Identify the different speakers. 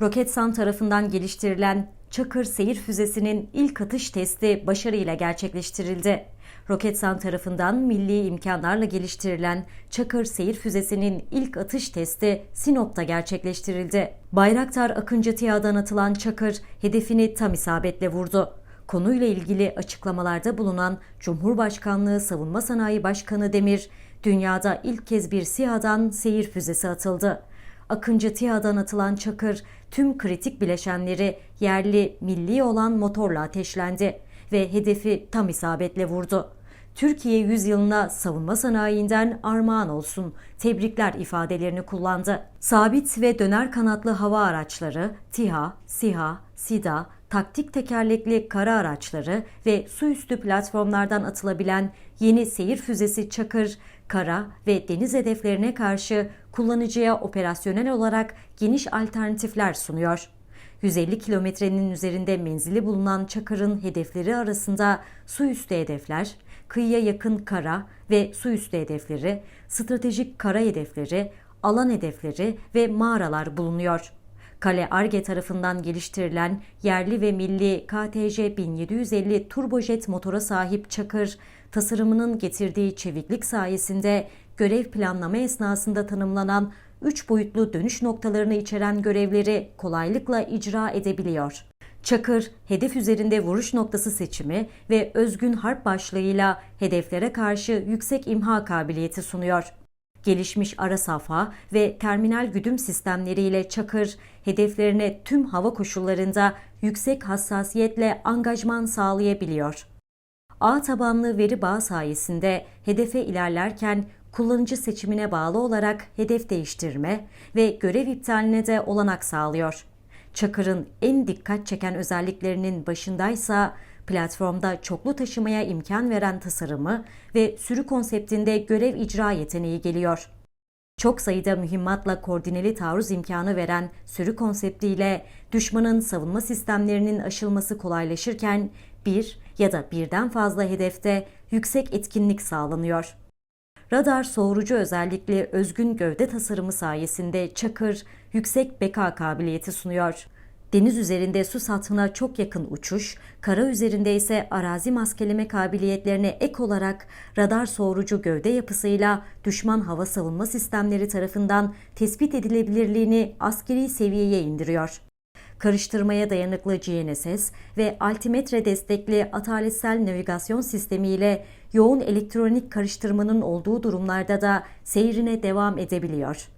Speaker 1: Roketsan tarafından geliştirilen Çakır seyir füzesinin ilk atış testi başarıyla gerçekleştirildi. Roketsan tarafından milli imkanlarla geliştirilen Çakır seyir füzesinin ilk atış testi Sinop'ta gerçekleştirildi. Bayraktar Akıncı TİHA'dan atılan Çakır hedefini tam isabetle vurdu. Konuyla ilgili açıklamalarda bulunan Cumhurbaşkanlığı Savunma Sanayi Başkanı Demir, dünyada ilk kez bir SİHA'dan seyir füzesi atıldı. Akıncı TİHA'dan atılan Çakır tüm kritik bileşenleri yerli milli olan motorla ateşlendi ve hedefi tam isabetle vurdu. Türkiye yüzyılına savunma sanayinden armağan olsun, tebrikler ifadelerini kullandı. Sabit ve döner kanatlı hava araçları, TİHA, SİHA, SİDA, taktik tekerlekli kara araçları ve su üstü platformlardan atılabilen yeni seyir füzesi Çakır, kara ve deniz hedeflerine karşı kullanıcıya operasyonel olarak geniş alternatifler sunuyor. 150 kilometrenin üzerinde menzili bulunan Çakır'ın hedefleri arasında su üstü hedefler, kıyıya yakın kara ve su üstü hedefleri, stratejik kara hedefleri, alan hedefleri ve mağaralar bulunuyor. Kale Arge tarafından geliştirilen yerli ve milli KTJ 1750 turbojet motora sahip Çakır, tasarımının getirdiği çeviklik sayesinde görev planlama esnasında tanımlanan 3 boyutlu dönüş noktalarını içeren görevleri kolaylıkla icra edebiliyor. Çakır, hedef üzerinde vuruş noktası seçimi ve özgün harp başlığıyla hedeflere karşı yüksek imha kabiliyeti sunuyor. Gelişmiş ara safha ve terminal güdüm sistemleriyle Çakır, hedeflerine tüm hava koşullarında yüksek hassasiyetle angajman sağlayabiliyor. Ağ tabanlı veri bağı sayesinde hedefe ilerlerken kullanıcı seçimine bağlı olarak hedef değiştirme ve görev iptaline de olanak sağlıyor. Çakır'ın en dikkat çeken özelliklerinin başındaysa platformda çoklu taşımaya imkan veren tasarımı ve sürü konseptinde görev icra yeteneği geliyor. Çok sayıda mühimmatla koordineli taarruz imkanı veren sürü konseptiyle düşmanın savunma sistemlerinin aşılması kolaylaşırken bir ya da birden fazla hedefte yüksek etkinlik sağlanıyor. Radar soğurucu özellikli özgün gövde tasarımı sayesinde Çakır yüksek beka kabiliyeti sunuyor. Deniz üzerinde su sathına çok yakın uçuş, kara üzerinde ise arazi maskeleme kabiliyetlerine ek olarak radar soğurucu gövde yapısıyla düşman hava savunma sistemleri tarafından tespit edilebilirliğini askeri seviyeye indiriyor. Karıştırmaya dayanıklı GNSS ve altimetre destekli ataletsel navigasyon sistemi ile yoğun elektronik karıştırmanın olduğu durumlarda da seyrine devam edebiliyor.